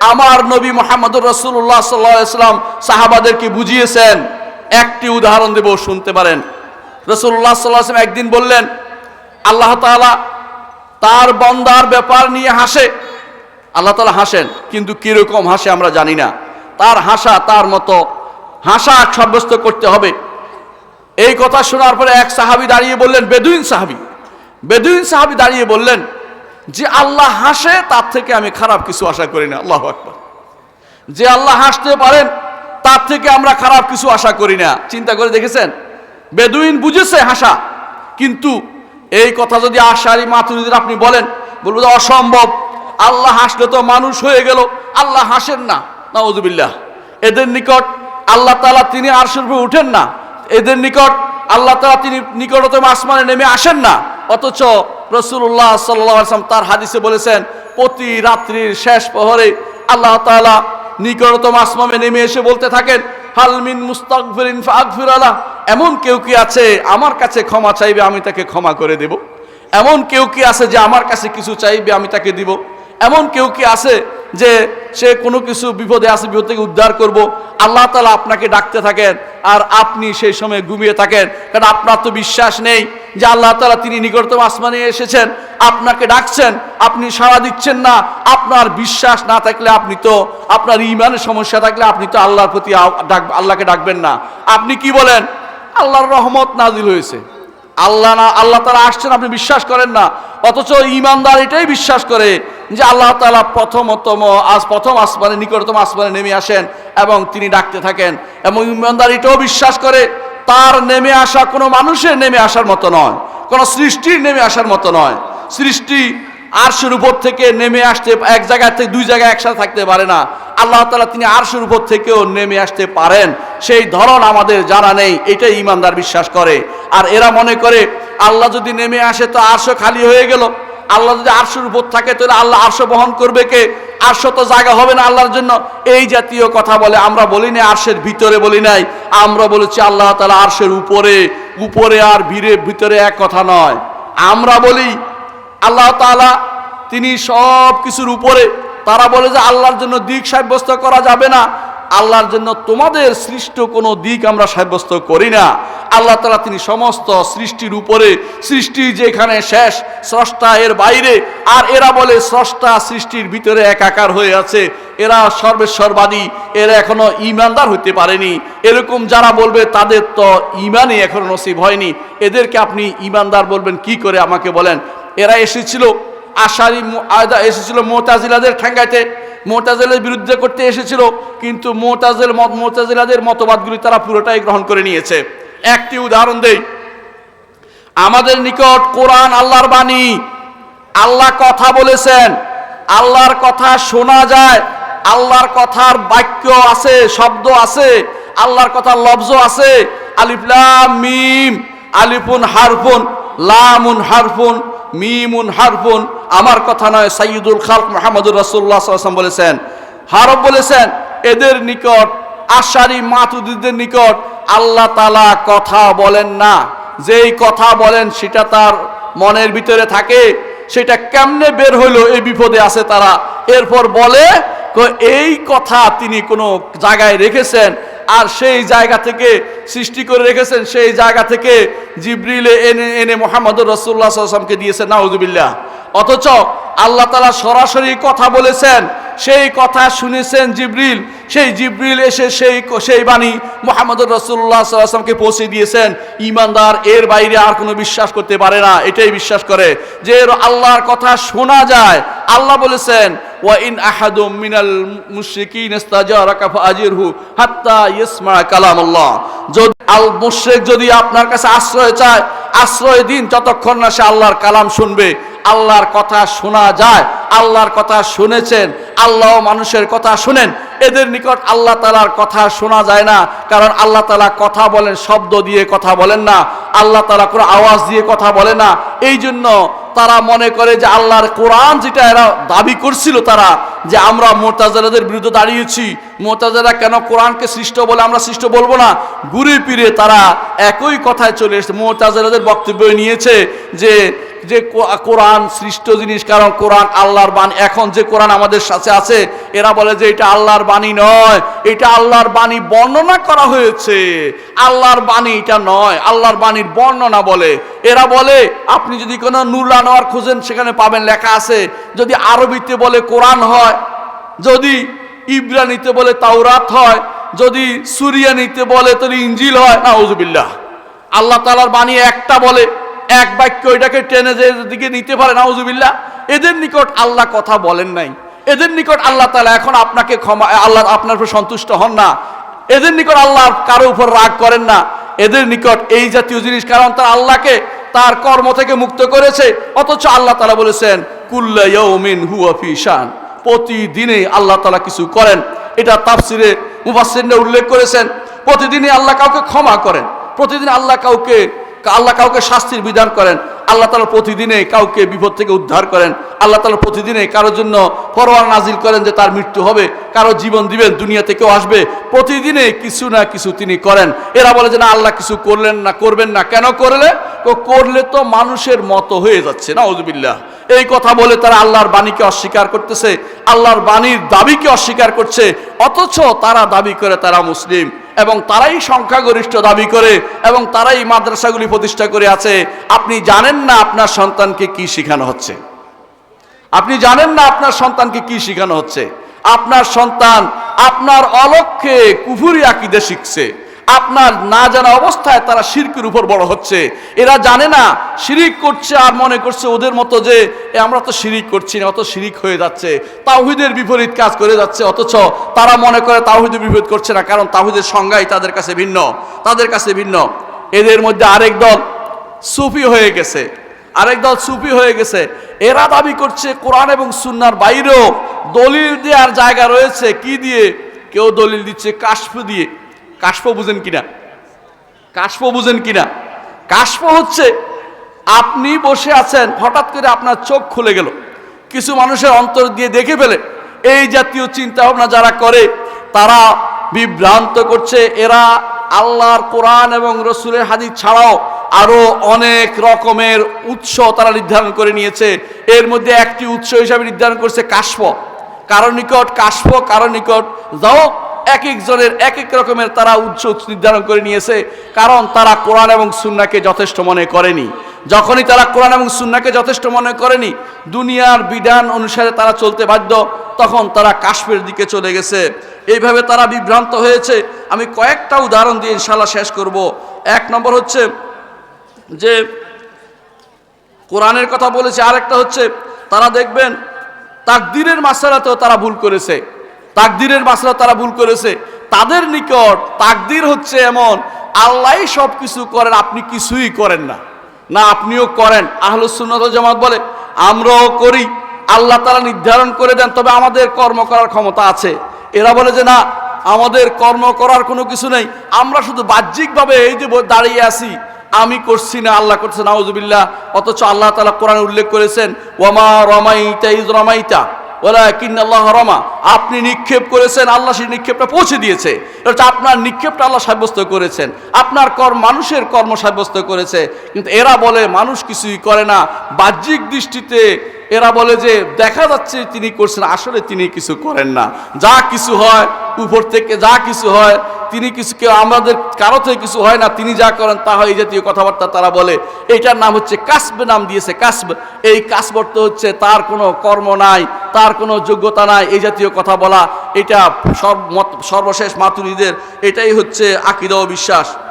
আমার নবী মোহাম্মদুর রসুল্লাহ সাল্লাম সাহাবাদেরকে বুঝিয়েছেন। একটি উদাহরণ দেব, শুনতে পারেন। রসুল্লাহ সাল্লাম একদিন বললেন, আল্লাহ তাআলা তার বন্দার ব্যাপার নিয়ে হাসে। আল্লাহ তালা হাসেন, কিন্তু কীরকম হাসে আমরা জানি না। তার হাসা, তার মতো হাসা সাব্যস্ত করতে হবে। এই কথা শোনার পরে এক সাহাবি দাঁড়িয়ে বললেন, বেদুইন সাহাবি। বেদুইন সাহাবি দাঁড়িয়ে বললেন যে আল্লাহ হাসে, তার থেকে আমি খারাপ কিছু আশা করি না। আল্লাহ আকবর। যে আল্লাহ হাসতে পারেন, তার থেকে আমরা খারাপ কিছু আশা করি না। চিন্তা করে দেখেছেন? বেদুইন বুঝেছে হাসা, কিন্তু এই কথা যদি আশারি মাতুরিদের আপনি বলেন, বলব যে অসম্ভব। আল্লাহ হাসলে তো মানুষ হয়ে গেল, আল্লাহ হাসেন না। নওয়াজুবিল্লাহ এদের নিকট আল্লাহ তাআলা তিনি আরশের উপরে উঠেন না। এদের নিকট আল্লাহ তাআলা তিনি নিকটতম আসমানে নেমে আসেন না। অথচ রসুল্লাহ সাল্লাম তার হাদিসে বলেছেন, প্রতি রাত্রির শেষ প্রহরে আল্লাহ তালা নিকটতম আসমামে নেমে এসে বলতে থাকেন হালমিন মুস্তাকফিরিন ফাগফির আলা এমন কেউ কি আছে আমার কাছে ক্ষমা চাইবে, আমি তাকে ক্ষমা করে দেব? এমন কেউ কি আছে যে আমার কাছে কিছু চাইবে, আমি তাকে দিব? এমন কেউ কি আছে যে সে কোনো কিছু বিপদে আছে, বিপদ থেকে উদ্ধার করব? আল্লাহ তালা আপনাকে ডাকতে থাকেন আর আপনি সেই সময় ঘুমিয়ে থাকেন। কারণ আপনার তো বিশ্বাস নেই যে আল্লাহ তালা তিনি নিকটতম আসমানে এসেছেন, আপনাকে ডাকছেন, আপনি সাড়া দিচ্ছেন না। আপনার বিশ্বাস না থাকলে আপনি তো, আপনার ইমানের সমস্যা থাকলে আপনি তো আল্লাহর প্রতি ডাক, আল্লাহকে ডাকবেন না। আপনি কি বলেন? আল্লাহর রহমত নাজিল হয়েছে। আল্লাহ না, আল্লাহ তালা আসছেন, আপনি বিশ্বাস করেন না। অথচ ইমানদার এটাই বিশ্বাস করে যে আল্লাহ তালা প্রথমতম আজ প্রথম আসমানে, নিকটতম আসমানে নেমে আসেন এবং তিনি ডাকতে থাকেন এবং ইমানদার এটাও বিশ্বাস করে তার নেমে আসা কোনো মানুষের নেমে আসার মতো নয়, কোনো সৃষ্টির নেমে আসার মতো নয়। সৃষ্টি আরশের উপর থেকে নেমে আসতে এক জায়গা থেকে দুই জায়গায় একসাথে থাকতে পারে না। আল্লাহ তালা তিনি আরশের উপর থেকেও নেমে আসতে পারেন। সেই ধরন আমাদের জানা নেই, এটাই ইমানদার বিশ্বাস করে। আর এরা মনে করে, আল্লাহ যদি নেমে আসে তো আরশো খালি হয়ে গেল। আল্লাহ যদি আরশের উপর থাকে, তাহলে আল্লাহ আরশো বহন করবে কে? আরশো তো জায়গা হবে না আল্লাহর জন্য। এই জাতীয় কথা বলে, আমরা বলি না আরশের ভিতরে বলি নাই। আমরা বলেছি আল্লাহ তালা আরশের উপরে উপরে আর ভিড়ে, ভিতরে এক কথা নয়। আমরা বলি, আল্লাহ তাআলা তিনি সব কিছুর উপরে। তারা বলে যে আল্লাহর জন্য দিক সাব্যস্ত করা যাবে না। আল্লাহর জন্য তোমাদের সৃষ্ট কোনো দিক আমরা সাব্যস্ত করি না। আল্লাহ তালা তিনি সমস্ত সৃষ্টির উপরে, সৃষ্টি যেখানে শেষ, স্রষ্টা এর বাইরে, আর এরা বলে স্রষ্টা সৃষ্টির ভিতরে একাকার হয়ে আছে। এরা সর্বেশ্বরবাদী, এরা এখনও ইমানদার হতে পারেনি। এরকম যারা বলবে, তাদের তো ইমানই এখনও নসিব হয়নি। এদেরকে আপনি ইমানদার বলবেন, কি করে আমাকে বলেন? এরা এসেছিল আশারি এসেছিল মোতাজিলাদের ঠেঙ্গাইতে। মোতাজিলের বিরুদ্ধে করতে এসেছিল, কিন্তু মোতাজিল মোতাজিলাদের মতবাদগুলি তারা পুরোটাই গ্রহণ করে নিয়েছে। একটি উদাহরণ দেই। আমাদের নিকট কোরআন আল্লাহর বাণী, আল্লাহ কথা বলেছেন, আল্লাহর কথা শোনা যায়, আল্লাহর কথার বাক্য আছে, শব্দ আছে, আল্লাহর কথার লব্জ আছে আলিফলাম মিম, আলিফুন হারফুন, লামুন হারফুন, মিমুন হারফুন, আমার কথা নয় সাইয়দুল খালক মোহাম্মদুর সাল্লাল্লাহু বলেছেন। হারফ বলেছেন, এদের নিকট, আশারি মাতুদিদের নিকট আল্লাহ তালা কথা বলেন না। যেই কথা বলেন, সেটা তার মনের ভিতরে থাকে। সেটা কেমনে বের হইল, এই বিপদে আছে তারা। এরপর বলে এই কথা তিনি কোনো জায়গায় রেখেছেন, আর সেই জায়গা থেকে সৃষ্টি করে রেখেছেন, সেই জায়গা থেকে জিব্রিলে এনে এনে মোহাম্মদ রসুল্লাহ সাল্লামকে দিয়েছেন নাউজুবিল্লাহ। অথচ আল্লাহ তালা সরাসরি কথা বলেছেন সেই কথা শুনেছেন জিব্রিল। সেই জিব্রিল এসে সেই সেই বাণী মোহাম্মদ রসুল্লাহ সাল্লামকে পৌঁছে দিয়েছেন। ইমানদার এর বাইরে আর কোনো বিশ্বাস করতে পারে না, এটাই বিশ্বাস করে। যে আল্লাহর কথা শোনা যায়, আল্লাহ বলেছেন, ওয়া ইন আহাদুম মিনাল মুশরিকিন ইস্তাজারাকা ফাজিরহু হাত্তা ইয়াসমা কালামুল্লাহ। যদি আল মুশরিক যদি আপনার কাছে আশ্রয় চায়, আশ্রয় দিন যতক্ষণ না সে আল্লাহর কালাম শুনবে। আল্লাহর কথা শোনা যায় আল্লাহর কথা শুনেছেন আল্লাহ মানুষের কথা শুনেন। এদের নিকট আল্লাহ তালার কথা শোনা যায় না, কারণ আল্লাহ তালা কথা বলেন, শব্দ দিয়ে কথা বলেন না। আল্লাহ তালা কোনো আওয়াজ দিয়ে কথা বলে না। এই জন্য তারা মনে করে যে আল্লাহর কোরআন যেটা এরা দাবি করছিল তারা, যে আমরা মোতাজারাদের বিরুদ্ধে দাঁড়িয়েছি। মোতাজারা কেন কোরআনকে সৃষ্ট বলে আমরা সৃষ্ট বলব না? ঘুরে ফিরে তারা একই কথায় চলে এসেছে মোতাজারাদের বক্তব্য নিয়েছে যে যে কোরআন সৃষ্ট জিনিস, কারণ কোরআন আল্লাহর বাণী। এখন যে কোরআন আমাদের সাথে আছে, এরা বলে যে এটা আল্লাহর বাণী নয়, এটা আল্লাহর বাণী বর্ণনা করা হয়েছে। আল্লাহর বাণী এটা নয়, আল্লাহর বাণীর বর্ণনা বলে। এরা বলে, আপনি যদি কোনো নুরুল আনোয়ার খোঁজেন, সেখানে পাবেন, লেখা আছে, যদি আরবিতে বলে কোরআন হয়, যদি ইব্রানিতে বলে তাওরাত হয়, যদি সুরিয়ানিতে বলে তাহলে ইঞ্জিল হয় না আল্লাহ তালার বাণী একটা বলে। এক বাক্য এটাকে টেনে যে দিকে নিতে পারে না ওজুবিল্লাহ এদের নিকট আল্লাহ কথা বলেন নাই। এদের নিকট আল্লাহ তালা এখন আপনাকে ক্ষমা, আল্লাহ আপনার উপর সন্তুষ্ট হন না। এদের নিকট আল্লাহ কারও উপর রাগ করেন না। এদের নিকট এই জাতীয় জিনিস, কারণ তার আল্লাহকে তার কর্ম থেকে মুক্ত করেছে। অথচ আল্লাহ তালা বলেছেন, কুল্লা ইয়াউমিন হুয়া ফি শান। প্রতিদিনে আল্লাহ তালা কিছু করেন। এটা তাফসিরে মুফাসসিররা উল্লেখ করেছেন, প্রতিদিনই আল্লাহ কাউকে ক্ষমা করেন। প্রতিদিন আল্লাহ কাউকে আল্লাহ কাউকে শাস্তির বিধান করেন। আল্লাহ তালা প্রতিদিনে কাউকে বিপদ থেকে উদ্ধার করেন। আল্লাহ তালা প্রতিদিনে কারোর জন্য পরোয়ার নাজিল করেন যে তার মৃত্যু হবে। কারও জীবন দিবেন দুনিয়া থেকেও আসবে। প্রতিদিনে কিছু না কিছু তিনি করেন। এরা বলে যে, না, আল্লাহ কিছু করলেন না, করবেন না। কেন করলে? করলে তো মানুষের মতো হয়ে যাচ্ছে। না ওজুবিল্লাহ এই কথা বলে তারা আল্লাহর বাণীকে অস্বীকার করতেছে। আল্লাহর বাণীর দাবিকে অস্বীকার করছে। অথচ তারা দাবি করে তারা মুসলিম। এবং তারাই সংখ্যাগরিষ্ঠ দাবি করে এবং তারাই মাদ্রাসাগুলি প্রতিষ্ঠা করে আছে। আপনি জানেন না আপনার সন্তানকে কি শেখানো হচ্ছে? আপনি জানেন না আপনার সন্তানকে কি শেখানো হচ্ছে? আপনার সন্তান আপনার অলক্ষ্যে কুফুরি আকিদে শিখছে। আপনার না জানা অবস্থায় তারা শিরকের উপর বড় হচ্ছে। এরা জানে না, শিরিক করছে আর মনে করছে ওদের মতো যে আমরা তো শিরিক করছি না, অত শিরিক হয়ে যাচ্ছে। তাওহিদের বিপরীত কাজ করে যাচ্ছে, অথচ তারা মনে করে তাওহিদের বিপরীত করছে না, কারণ তাওহিদের সংজ্ঞাই তাদের কাছে ভিন্ন, তাদের কাছে ভিন্ন। এদের মধ্যে আরেক দল সুফি হয়ে গেছে, আরেক দল সুফি হয়ে গেছে। এরা দাবি করছে কোরআন এবং সুন্নার বাইরেও দলিল দেওয়ার জায়গা রয়েছে। কি দিয়ে? কেউ দলিল দিচ্ছে কাশফ দিয়ে। কাশফ বুঝেন কিনা? কাশফ বুঝেন কিনা? কাশফ হচ্ছে আপনি বসে আছেন, হঠাৎ করে আপনার চোখ খুলে গেল। কিছু মানুষের অন্তর দিয়ে দেখে ফেলে। এই জাতীয় চিন্তা ভাবনা যারা করে, তারা বিভ্রান্ত করছে। এরা আল্লাহর কোরআন এবং রসুলের হাদিস ছাড়াও আরও অনেক রকমের উৎস তারা নির্ধারণ করে নিয়েছে। এর মধ্যে একটি উৎস হিসাবে নির্ধারণ করছে কাশফ। কারও নিকট কাশফ, কারও নিকট যাও এক একজনের এক এক রকমের তারা উৎস নির্ধারণ করে নিয়েছে, কারণ তারা কোরআন এবং সুন্নাকে যথেষ্ট মনে করেনি। যখনই তারা কোরআন এবং সুন্নাকে যথেষ্ট মনে করেনি, দুনিয়ার বিধান অনুসারে তারা চলতে বাধ্য, তখন তারা কাশ্মীর দিকে চলে গেছে। এইভাবে তারা বিভ্রান্ত হয়েছে। আমি কয়েকটা উদাহরণ দিয়ে ইনশাল্লাহ শেষ করব। এক নম্বর হচ্ছে যে, কোরআনের কথা বলেছে, আরেকটা হচ্ছে, তারা দেখবেন তাকদিরের মাসালাতেও তারা ভুল করেছে। তাকদিরের মাসলা তারা ভুল করেছে। তাদের নিকট তাকদির হচ্ছে এমন আল্লাহ সব কিছু করেন, আপনি কিছুই করেন না। না, আপনিও করেন। আহলুসুন্নত জামাত বলে, আমরাও করি। আল্লাহ তারা নির্ধারণ করে দেন, তবে আমাদের কর্ম করার ক্ষমতা আছে। এরা বলে যে, না, আমাদের কর্ম করার কোনো কিছু নেই। আমরা শুধু বাহ্যিকভাবে এই যে দাঁড়িয়ে আছি, আমি করছি না, আল্লাহ করছে নাউজুবিল্লাহ। অথচ আল্লাহ তালা কোরআন উল্লেখ করেছেন ওমা রমাইতা ইজ রমাইতা। আপনি নিক্ষেপ করেছেন, আল্লাহ সেই নিক্ষেপটা পৌঁছে দিয়েছে। এটা আপনার নিক্ষেপটা আল্লাহ সাব্যস্ত করেছেন। আপনার কর্ম মানুষের কর্ম সাব্যস্ত করেছে। কিন্তু এরা বলে, মানুষ কিছুই করে না। বাহ্যিক দৃষ্টিতে এরা বলে যে, দেখা যাচ্ছে তিনি করছেন, আসলে তিনি কিছু করেন না। যা কিছু হয়, উপর থেকে যা কিছু হয়, তিনি কিছু কেউ, আমাদের কারও থেকে কিছু হয় না, তিনি যা করেন তা হয়, এই জাতীয় কথাবার্তা তারা বলে। এইটার নাম হচ্ছে কাসব নাম দিয়েছে কাসব। এই কাসব অর্থ হচ্ছে, তার কোনো কর্ম নাই, তার কোনো যোগ্যতা নাই, এই জাতীয় কথা বলা। এটা সর্ব সর্বশেষ মাতুরিদের এটাই হচ্ছে আকিদা ও বিশ্বাস।